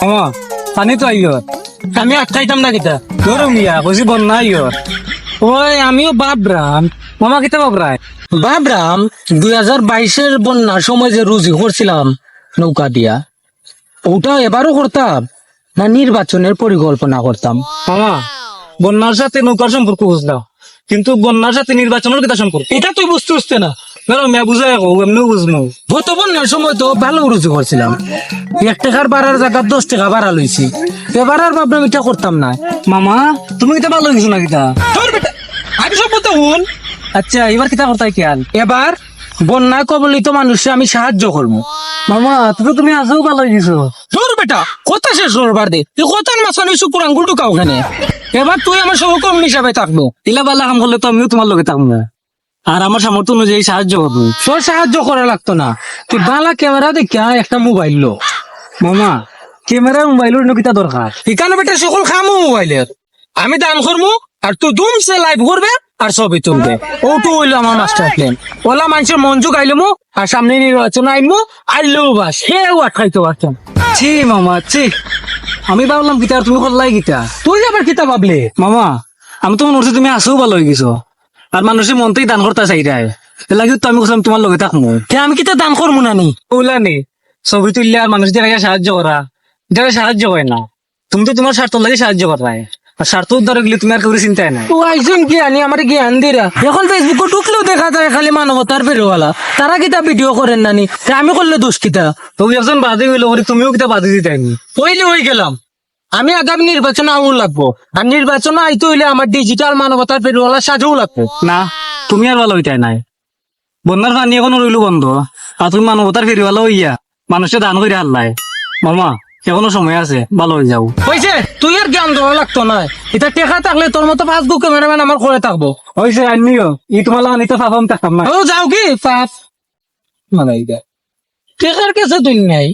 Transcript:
মামা পানি তো আমি আটকাইতাম না কিতা তোর মিয়া বুঝি বন্যা ওই আমিও বাবরাম মামা কিতা বাবরায় ভাবরাম দুই হাজার বাইশের বন্যার সময় যে রুজি করছিলাম নৌকা দিয়া। ওটা এবারও করতাম না নির্বাচনের পরিকল্পনা করতাম মামা বন্যার সাথে নৌকার সম্পর্ক বুঝলাম কিন্তু বন্যার সাথে নির্বাচনের কিতা সম্পর্ক এটা তুই বুঝতে বুঝতে না। মিয়া বুঝাই হোক এমনিও বুঝব গত বন্যার সময় তো ভালো রুজি করছিলাম। এক টাকার বাড়ার জায়গা দশ টাকা বাড়া লইছি। এবার আর ভাবলাম এটা করতাম না। মামা তুমি কিতা ভালো কিছু না কিতা তোর বেটা আমি সব বলতে হুন। আচ্ছা এবার কিতা করতাই খেয়াল এবার বন্যায় কবলিত মানুষে আমি সাহায্য করব মামা তুমি তুমি আসেও ভালো গেছো তোর বেটা কথা শেষ করবার দে। তুই কথার মাঝখানে শুকুর আঙ্গুল ঢুকা ওখানে এবার তুই আমার সহকর্মী হিসাবে থাকব। ইলা বালা কাম করলে তো আমিও তোমার লগে থাকব। না আর আমার সামর্থ্য অনুযায়ী সাহায্য করব। তোর সাহায্য করা লাগতো না। তুই বালা ক্যামেরা দেখা একটা মোবাইল লো। মামা ক্যামেরা মোবাইলের অন্য কিতা দরকার? এখানে বেটা সকল খামো মোবাইলের আমি দান করব আর তুই দুমসে লাইভ করবে, আর ছবি তুলবে। ওটু হইল আমার মাস্টার প্ল্যান ওলা মানুষের মঞ্জু গাইলমু আর সামনে নির্বাচন আইমু আইলেও বাস। সেও আটকাইতে পারতাম ছি মামা, ছি। আমি ভাবলাম গীতা আর তুমি করলাই গীতা তুই আবার কিতা ভাবলে? মামা, আমি তো মনে করছি তুমি আসেও ভালো হয়ে গেছো। আর মানুষের মনতেই দান করতে চাইরায় লাগে তো আমি বলছিলাম তোমার লগে থাকব কে আমি কিতা দান করব না নি ওলা নে ছবি তুললে আর মানুষ যারা সাহায্য করা যারা সাহায্য হয় না। তুমি তো তোমার স্বার্থ লাগে সাহায্য করায় আর স্বার্থ উদ্ধার গেলে তুমি আর কাউরি চিন্তায় নাই। ও একজন জ্ঞানী আমার জ্ঞান দিরা এখন ফেসবুকে ঢুকলেও দেখা যায় খালি মানবতার বেরোওয়ালা তারা কিতা ভিডিও করেন নানি? তা আমি করলে দোষ কিতা তুমি একজন বাদে গেলো তুমিও কিতা বাদে দিতাইনি হইলে হয়ে গেলাম। আমি আগামী নির্বাচনে আউন লাগবো। আর নির্বাচনে আইতে হইলে আমার ডিজিটাল মানবতার বেরোওয়ালা সাজেও লাগবো। না তুমি আর ভালো হইতাই নাই। বন্যার পানি এখন রইল বন্ধ আর তুমি মানবতার ফেরিওয়ালা হইয়া মানুষে দান করে আল্লাহ। মামা এখনও সময় আছে ভালো হয়ে যাও। হয়েছে তুই আর জ্ঞান দেওয়া লাগতো না। এটা টেকা থাকলে তোর মতো ফাসবুক ক্যামেরাম্যান আমার করে থাকব। হয়েছে আনিও ই তোমার লাগে তো ফাফাম থাকতাম না। ও যাও কি পাপ। মানে টেকার কাছে তুই নাই